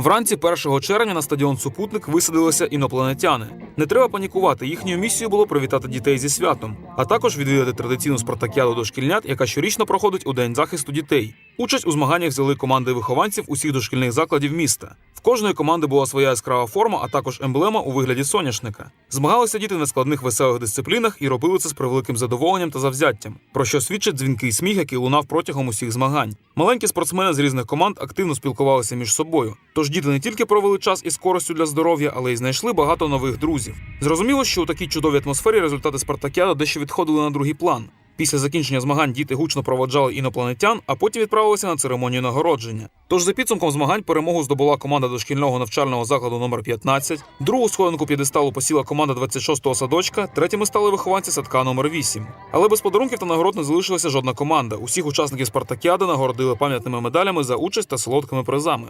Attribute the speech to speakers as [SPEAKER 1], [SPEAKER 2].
[SPEAKER 1] Вранці 1 червня на стадіон Супутник висадилися інопланетяни. Не треба панікувати. Їхньою місією було привітати дітей зі святом, а також відвідати традиційну спартакіаду дошкільнят, яка щорічно проходить у день захисту дітей. Участь у змаганнях взяли команди вихованців усіх дошкільних закладів міста. Кожної команди була своя яскрава форма, а також емблема у вигляді соняшника. Змагалися діти на складних веселих дисциплінах і робили це з превеликим задоволенням та завзяттям, про що свідчить дзвінкий сміх, який лунав протягом усіх змагань. Маленькі спортсмени з різних команд активно спілкувалися між собою. Тож діти не тільки провели час із користю для здоров'я, але й знайшли багато нових друзів. Зрозуміло, що у такій чудовій атмосфері результати спартакіади дещо відходили на другий план. Після закінчення змагань діти гучно проводжали інопланетян, а потім відправилися на церемонію нагородження. Тож за підсумком змагань перемогу здобула команда дошкільного навчального закладу номер 15, другу сходинку п'єдесталу посіла команда 26-го садочка, третіми стали вихованці садка номер 8. Але без подарунків та нагород не залишилася жодна команда. Усіх учасників спартакіади нагородили пам'ятними медалями за участь та солодкими призами.